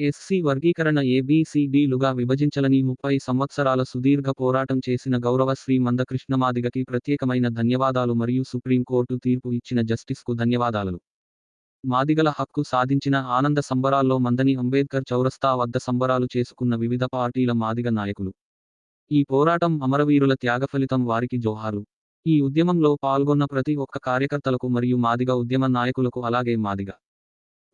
SC వర్గీకరణ ఏబీసీడీలుగా విభజించాలని ముప్పై సంవత్సరాల సుదీర్ఘ పోరాటం చేసిన గౌరవ శ్రీ మందకృష్ణమాదిగకి ప్రత్యేకమైన ధన్యవాదాలు మరియు సుప్రీంకోర్టు తీర్పు ఇచ్చిన జస్టిస్కు ధన్యవాదాలు. మాదిగల హక్కు సాధించిన ఆనంద సంబరాల్లో మందని అంబేద్కర్ చౌరస్తా వద్ద సంబరాలు చేసుకున్న వివిధ పార్టీల మాదిగ నాయకులు. ఈ పోరాటం అమరవీరుల త్యాగఫలితం వారికి జోహారు ఈ ఉద్యమంలో పాల్గొన్న ప్రతి ఒక్క కార్యకర్తలకు మరియు మాదిగ ఉద్యమ నాయకులకు అలాగే మాదిగ.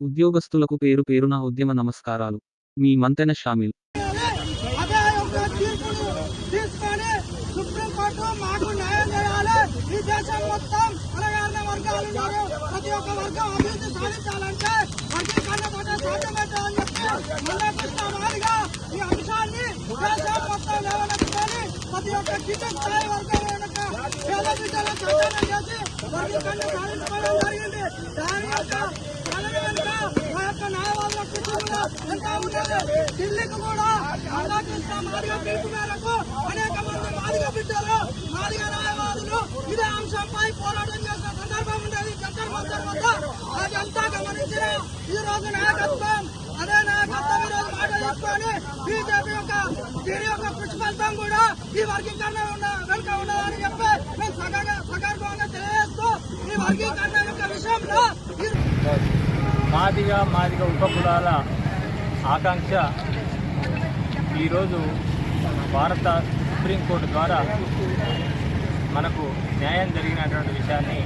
ఉద్యోగస్తులకు పేరు పేరున ఉద్యమ నమస్కారాలు. మీ మంతెన షామిల్. మొత్తం వర్గాలు ఉన్నారు ప్రతి ఒక్క వర్గం ఈ అంశాన్ని కిచెన్ స్థాయి వర్గం పేద బిడ్డల చైతన్యం చేసి వర్గీకరణ సాధించడం జరిగింది. దాని యొక్క ఫలం వెనుక మా యొక్క న్యాయవాదుల కృషి కూడా ఎంతో ఉంటుంది ఢిల్లీకి కూడా మందాకృష్ణ మాదిగ పిలుపు మేరకు అనేక మంది మాదిగా బిడ్డలు మాదిగా న్యాయవాదులు ఇదే అంశంపై పోరాటం చేసిన సందర్భం ఉండేది. జంతర్ మంతర్ వద్ద అదంతా గమనించిన ఈ రోజు నాయకత్వం అదే నాయకత్వం ఈ రోజు మాట తీసుకొని బీజేపీ యొక్క దీని యొక్క కృషి ఫలితం కూడా ఈ వర్గీకరణ ఉన్న వెనుక ఉన్నదని చెప్పి మేము సగగా సగర్భంగా తెలియజేస్తూ ఈ వర్గీకరణ యొక్క విషయంలో మాదిగా మాదిగా మాదిగ ఉపకులాల ఆకాంక్ష. ఈరోజు భారత సుప్రీంకోర్టు ద్వారా మనకు న్యాయం జరిగినటువంటి విషయాన్ని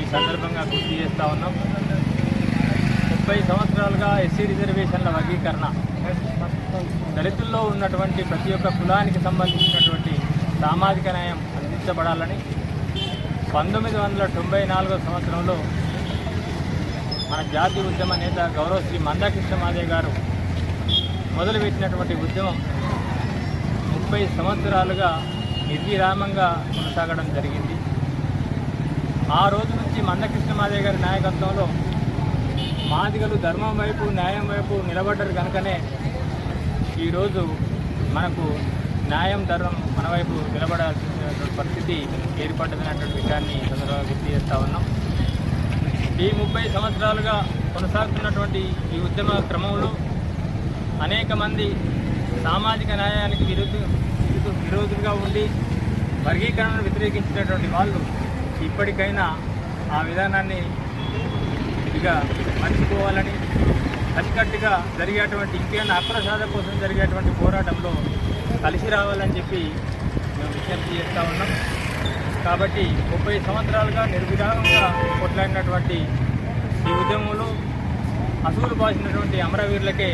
ఈ సందర్భంగా గుర్తు చేస్తూ ఉన్నాం. ముప్పై సంవత్సరాలుగా ఎస్సీ రిజర్వేషన్ల వర్గీకరణ దళితుల్లో ఉన్నటువంటి ప్రతి ఒక్క కులానికి సంబంధించినటువంటి సామాజిక న్యాయం అందించబడాలని పంతొమ్మిది వందల తొంభై నాలుగో సంవత్సరంలో మన జాతీయ ఉద్యమ నేత గౌరవ శ్రీ మందాకృష్ణ మాదే గారు మొదలుపెట్టినటువంటి ఉద్యమం ముప్పై సంవత్సరాలుగా నిర్విరామంగా కొనసాగడం జరిగింది. ఆ రోజు నుంచి మందకృష్ణ మాదే గారి నాయకత్వంలో మాదిగలు ధర్మం వైపు న్యాయం వైపు నిలబడ్డారు కనుకనే ఈరోజు మనకు న్యాయం ధర్మం మన వైపు నిలబడాల్సిన పరిస్థితి ఏర్పడ్డదనేటువంటి విషయాన్ని తొందరగా సందర్భంగా గుర్తు చేస్తూ ఉన్నాం. ఈ ముప్పై సంవత్సరాలుగా కొనసాగుతున్నటువంటి ఈ ఉద్యమ క్రమంలో అనేక మంది సామాజిక న్యాయానికి విరుద్ధ విరోధులుగా ఉండి వర్గీకరణను వ్యతిరేకించినటువంటి వాళ్ళు ఇప్పటికైనా ఆ విధానాన్ని ఇక మర్చిపోవాలని కలికట్టుగా జరిగేటువంటి ఇంకేమైనా అప్రసాద కోసం జరిగేటువంటి పోరాటంలో కలిసి రావాలని చెప్పి మేము విజ్ఞప్తి చేస్తూ ఉన్నాం. కాబట్టి ముప్పై సంవత్సరాలుగా నిర్విరామంగా కొట్లాడినటువంటి ఈ ఉద్యమంలో అసూలు బాసినటువంటి అమరవీరులకే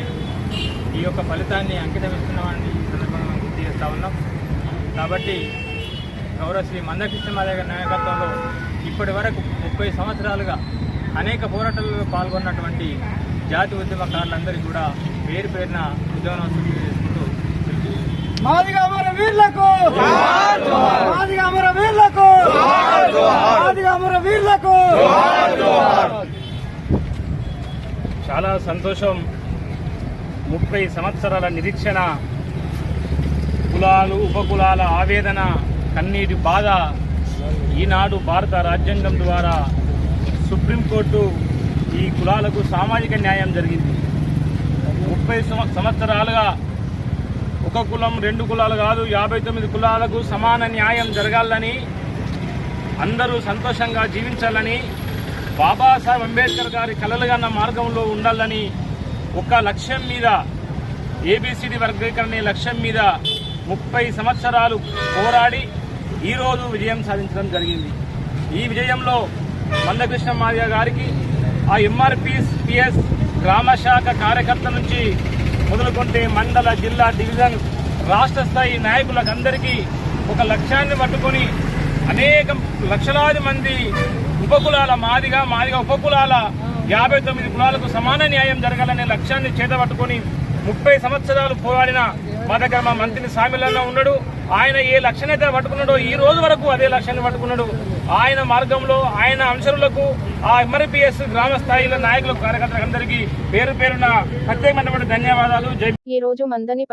ఈ యొక్క ఫలితాన్ని అంకితం ఇస్తున్నామని ఈ సందర్భంగా మనం గుర్తు చేస్తూ ఉన్నాం. కాబట్టి గౌరవ శ్రీ గారి నాయకత్వంలో ఇప్పటి వరకు ముప్పై సంవత్సరాలుగా అనేక పోరాటాల్లో పాల్గొన్నటువంటి జాతి ఉద్యమకారులందరికీ కూడా పేరు పేరున ఉద్యమం చేసుకుంటూ మాదిగ చాలా సంతోషం. ముప్పై సంవత్సరాల నిరీక్షణ కులాలు ఉపకులాల ఆవేదన కన్నీటి బాధ ఈనాడు భారత రాజ్యాంగం ద్వారా సుప్రీంకోర్టు ఈ కులాలకు సామాజిక న్యాయం జరిగింది. ముప్పై సంవ- సంవత్సరాలుగా ఒక కులం రెండు కులాలు కాదు యాభై తొమ్మిది కులాలకు సమాన న్యాయం జరగాలని అందరూ సంతోషంగా జీవించాలని బాబాసాహెబ్ అంబేద్కర్ గారి కలలుగన్న మార్గంలో ఉండాలని ఒక లక్ష్యం మీద ఏబిసిడి వర్గీకరణ లక్ష్యం మీద ముప్పై సంవత్సరాలు పోరాడి ఈరోజు విజయం సాధించడం జరిగింది. ఈ విజయంలో మందకృష్ణ మాదిగ గారికి ఆ ఎంఆర్పిఎస్ గ్రామశాఖ గ్రామ శాఖ కార్యకర్త నుంచి మొదలుకుంటే మండల జిల్లా డివిజన్ రాష్ట్ర స్థాయి నాయకులకు అందరికీ ఒక లక్ష్యాన్ని పట్టుకొని అనేక లక్షలాది మంది ఉపకులాల మాదిగా మాదిగా ఉపకులాల యాభై తొమ్మిది కులాలకు సమాన న్యాయం జరగాలనే లక్ష్యాన్ని చేతబట్టుకొని ముప్పై సంవత్సరాలు పోరాడిన మా దగ్గర మా మంత్రి సామిలలో ఉన్నాడు. ఆయన ఏ లక్ష్యాన్ని పట్టుకున్నాడో ఈ రోజు వరకు అదే లక్ష్యాన్ని పట్టుకున్నాడు. ఆయన మార్గంలో ఆయన అంశరులకు ఆ ఎంఆర్పిఎస్ గ్రామ స్థాయిలో నాయకులకు కార్యకర్తలకు అందరికీ పేరు పేరున ప్రత్యేకమైనటువంటి ధన్యవాదాలు. ఈ రోజు మందని